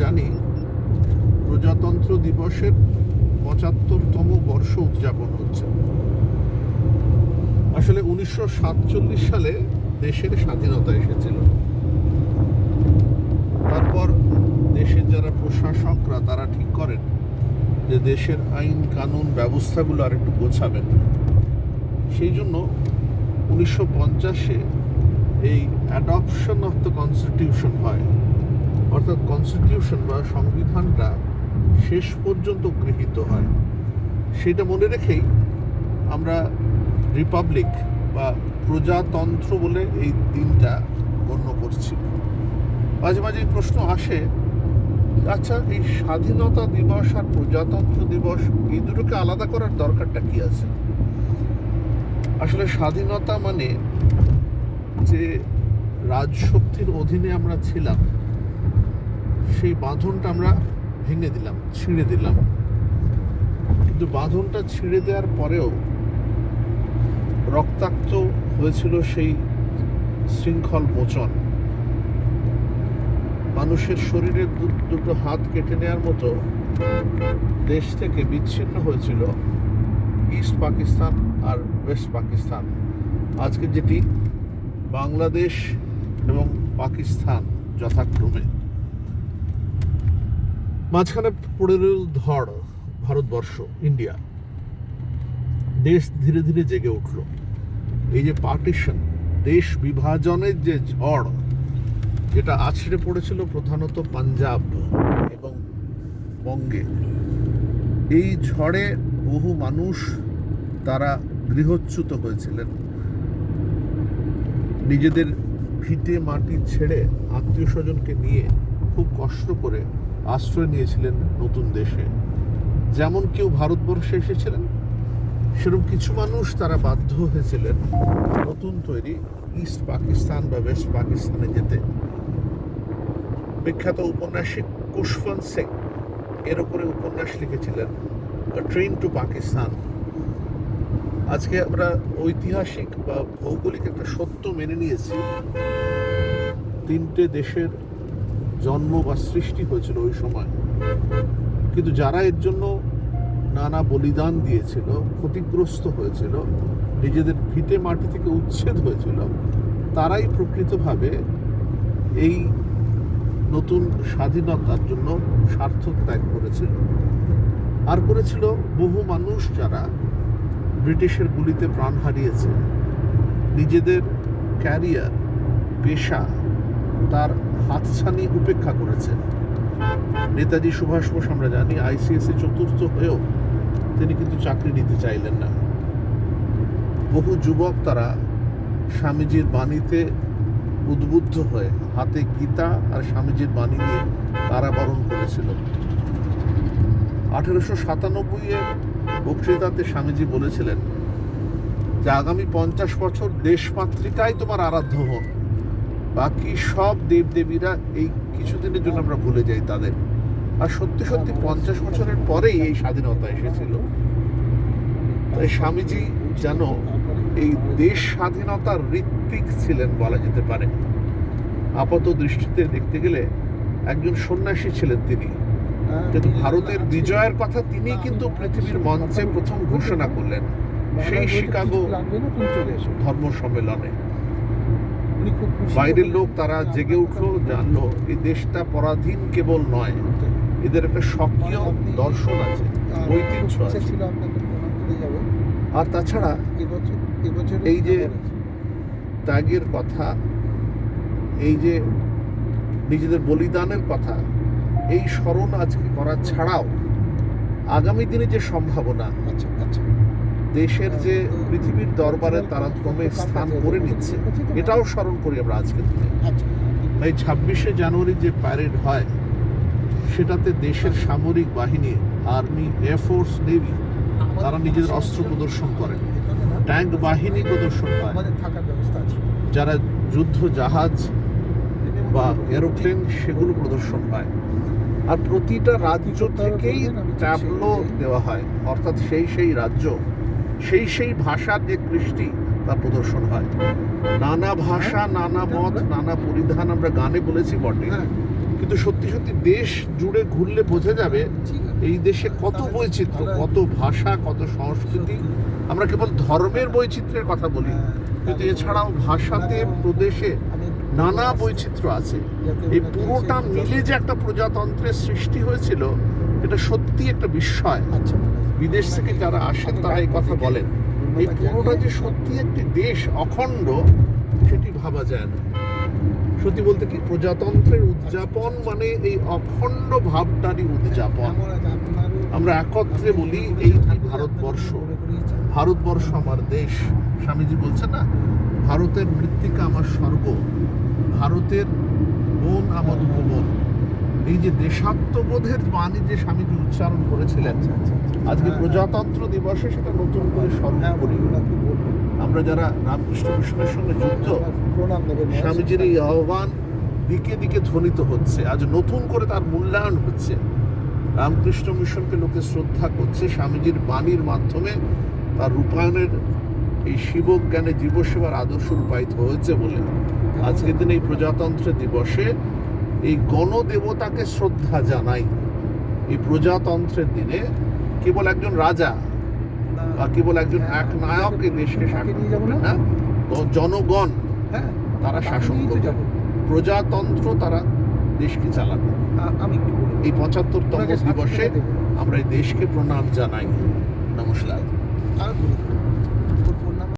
জানি, প্রজাতন্ত্র দিবসের পঁচাত্তরতম বর্ষ উদযাপন হচ্ছে। আসলে উনিশশো সাতচল্লিশ সালে দেশের স্বাধীনতা এসেছিল। তারপর দেশের যারা প্রশাসকরা, তারা ঠিক করেন যে দেশের আইন, কানুন, ব্যবস্থাগুলো আর একটু গোছাবেন। সেই জন্য উনিশশো পঞ্চাশে এই অ্যাডপশন অফ দ্য কনস্টিটিউশন হয়। অর্থাৎ কনস্টিটিউশন বা সংবিধানটা শেষ পর্যন্ত গৃহীত হয়। সেটা মনে রেখেই আমরা রিপাবলিক বা প্রজাতন্ত্র বলে এই দিনটা গণ্য করছি। মাঝে মাঝে প্রশ্ন আসে আচ্ছা এই স্বাধীনতা দিবস আর প্রজাতন্ত্র দিবস এই দুটোকে আলাদা করার দরকারটা কি আছে? আসলে স্বাধীনতা মানে যে রাজশক্তির অধীনে আমরা ছিলাম সেই বাঁধনটা আমরা ভেঙে দিলাম, ছিঁড়ে দিলাম। কিন্তু বাঁধনটা ছিঁড়ে দেওয়ার পরেও রক্তাক্ত হয়েছিল সেই শৃঙ্খল মোচন। মানুষের শরীরের দুটো হাত কেটে নেওয়ার মতো দেশ থেকে বিচ্ছিন্ন হয়েছিল ইস্ট পাকিস্তান আর ওয়েস্ট পাকিস্তান। আজকে যেটি বাংলাদেশ এবং পাকিস্তান যথাক্রমে। মাঝখানে পড়ে রইল ধড় ভারতবর্ষ, ইন্ডিয়া। দেশ ধীরে ধীরে জেগে উঠল। এই যে পার্টিশন, দেশ বিভাজনের যে ঝড়, যেটা আছড়ে পড়েছিল প্রধানত পাঞ্জাব এবং বঙ্গে, এই ঝড়ে বহু মানুষ তারা গৃহচ্যুত হয়েছিলেন। নিজেদের ভিটে মাটি ছেড়ে আত্মীয় স্বজনকে নিয়ে খুব কষ্ট করে আশ্রয় নিয়েছিলেন নতুন দেশে। যেমন কেউ ভারতবর্ষে এসেছিলেন, সেরকম কিছু মানুষ তারা বাধ্য হয়েছিলেন নতুন তৈরি ইস্ট পাকিস্তান বা ওয়েস্ট পাকিস্তানে যেতে। বিখ্যাত উপন্যাসিক কুশবন্ত সিং এর উপরে উপন্যাস লিখেছিলেন ট্রেন টু পাকিস্তান আজকে আমরা ঐতিহাসিক বা ভৌগোলিক একটা সত্য মেনে নিয়েছি। তিনটে দেশের জন্ম বা সৃষ্টি হয়েছিল ওই সময়। কিন্তু যারা এর জন্য নানা বলিদান দিয়েছিল, ক্ষতিগ্রস্ত হয়েছিল, নিজেদের ভিটে মাটি থেকে উচ্ছেদ হয়েছিল, তারাই প্রকৃতভাবে এই নতুন স্বাধীনতার জন্য সার্থক ত্যাগ করেছিল। আর করেছিল বহু মানুষ যারা ব্রিটিশের গুলিতে প্রাণ হারিয়েছে। নিজেদের ক্যারিয়ার, পেশা তার হাতছানি উপেক্ষা করেছে। নেতাজি সুভাষ বোস, আমরা জানি, আইসিএসসি চতুর্থ হয়েও তিনি কিন্তু চাকরি নিতে চাইলেন না। বহু যুবক তারা স্বামীজির বাণীতে উদ্বুদ্ধ হয়ে হাতে গীতা আর স্বামীজির বাণী নিয়ে কারাবরণ করেছিল। আঠেরোশো সাতানব্বই এর বক্তৃতাতে স্বামীজি বলেছিলেন যে, আগামী পঞ্চাশ বছর দেশমাতৃকাই তোমার আরাধ্য হন। বাকি সব দেবদেবীরা এই কিছুদিনের জন্য আমরা ভুলে যাই তাদের। আর সত্যি সত্যি পঞ্চাশ বছরের পরেই এই স্বাধীনতা এসেছিল। তাই স্বামীজি যেন এই দেশ স্বাধীনতার ঋত্বিক ছিলেন বলা যেতে পারে। আপাত দৃষ্টিতে দেখতে গেলে একজন সন্ন্যাসী ছিলেন তিনি। কিন্তু ভারতের বিজয়ের কথা তিনি কিন্তু পৃথিবীর মঞ্চে প্রথম ঘোষণা করলেন। সেই শিকাগো ধর্ম সম্মেলনে বাইরের লোক তারা জেগে উঠল জানলো এই দেশটা পরাধীন কেবল নয়। এদের একটা সক্রিয় দর্শন আছে ঐতিহ্য আছে। আর তাছাড়া এই যে- ত্যাগের কথা এই যে নিজেদের বলিদানের কথা এই স্মরণ আজকে করা ছাড়াও আগামী দিনে যে সম্ভাবনা আচ্ছা আচ্ছা। দেশের যে পৃথিবীর দরবারে তারা ক্রমে স্থান করে নিচ্ছে, এটাও স্মরণ করি আমরা আজকের দিনে। এই ছাব্বিশে জানুয়ারি যে প্যারেড হয়, সেটাতে দেশের সামরিক বাহিনী আর্মি এয়ারফোর্স নেভি তারা নিজেদের অস্ত্র প্রদর্শন করেন ট্যাঙ্ক বাহিনী প্রদর্শন হয়। যারা যুদ্ধ জাহাজ বা এরোপ্লেন সেগুলো প্রদর্শন হয়। আর প্রতিটা রাজ্য থেকেই ট্যাবলো দেওয়া হয়। অর্থাৎ সেই সেই রাজ্য সেই সেই ভাষার যে কৃষ্টি তা প্রদর্শন হয়। নানা ভাষা নানা মত নানা পরিধান আমরা গানে বলেছি বটে। হ্যাঁ। কিন্তু সত্যি সত্যি দেশ জুড়ে ঘুরলে বোঝা যাবে এই দেশে কত বৈচিত্র্য কত ভাষা কত সংস্কৃতি। আমরা কেবল ধর্মের বৈচিত্র্যের কথা বলি। হ্যাঁ, কিন্তু এছাড়াও ভাষাতে প্রদেশে নানা বৈচিত্র্য আছে। এই পুরোটা মিলে যে একটা প্রজাতন্ত্রের সৃষ্টি হয়েছিল এটা সত্যি একটা বিস্ময়। আচ্ছা। বিদেশ থেকে যারা আসেন তারা এই কথা বলেন। এই পুরোটা যে সত্যি একটি দেশ অখণ্ড সেটি ভাবা যায় না। সত্যি বলতে কি প্রজাতন্ত্রের উদযাপন মানে এই অখণ্ড ভাবটারই উদযাপন। আমরা একত্রে বলি এইটি ভারতবর্ষ? ভারতবর্ষ আমার দেশ। স্বামীজি বলছে না ভারতের মৃত্তিকা আমার স্বর্গ ভারতের বোন আমার উপবন এই যে দেশাত্মবোধের বাণী যে স্বামীজি উচ্চারণ করেছিলেন আজকে প্রজাতন্ত্র দিবসে সেটা নতুন করে স্মরণ করি আমরা যারা রামকৃষ্ণ মিশনের সঙ্গে যুক্ত স্বামীজির এই আহ্বান দিকে দিকে ধ্বনিত হচ্ছে আজ নতুন করে তার মূল্যায়ন হচ্ছে। রামকৃষ্ণ মিশনকে লোকে শ্রদ্ধা করছে স্বামীজির বাণীর মাধ্যমে তার রূপায়ণের এই শিবজ্ঞানে জীবসেবার আদর্শ রূপায়িত হয়েছে বলে। আজকের দিন এই প্রজাতন্ত্র দিবসে এই গণদেবতাকে শ্রদ্ধা জানাই। এই প্রজাতন্ত্রের দিনে কেবল একজন রাজা বা কেবল একজন এক নায়ক এই দেশকে শাসন না? না জনগণ হ্যাঁ তারা শাসন করবে। প্রজাতন্ত্র তারা দেশকে চালাবে। আমি এই পঁচাত্তরতম দিবসে আমরা এই দেশকে প্রণাম জানাই। নমস্কার।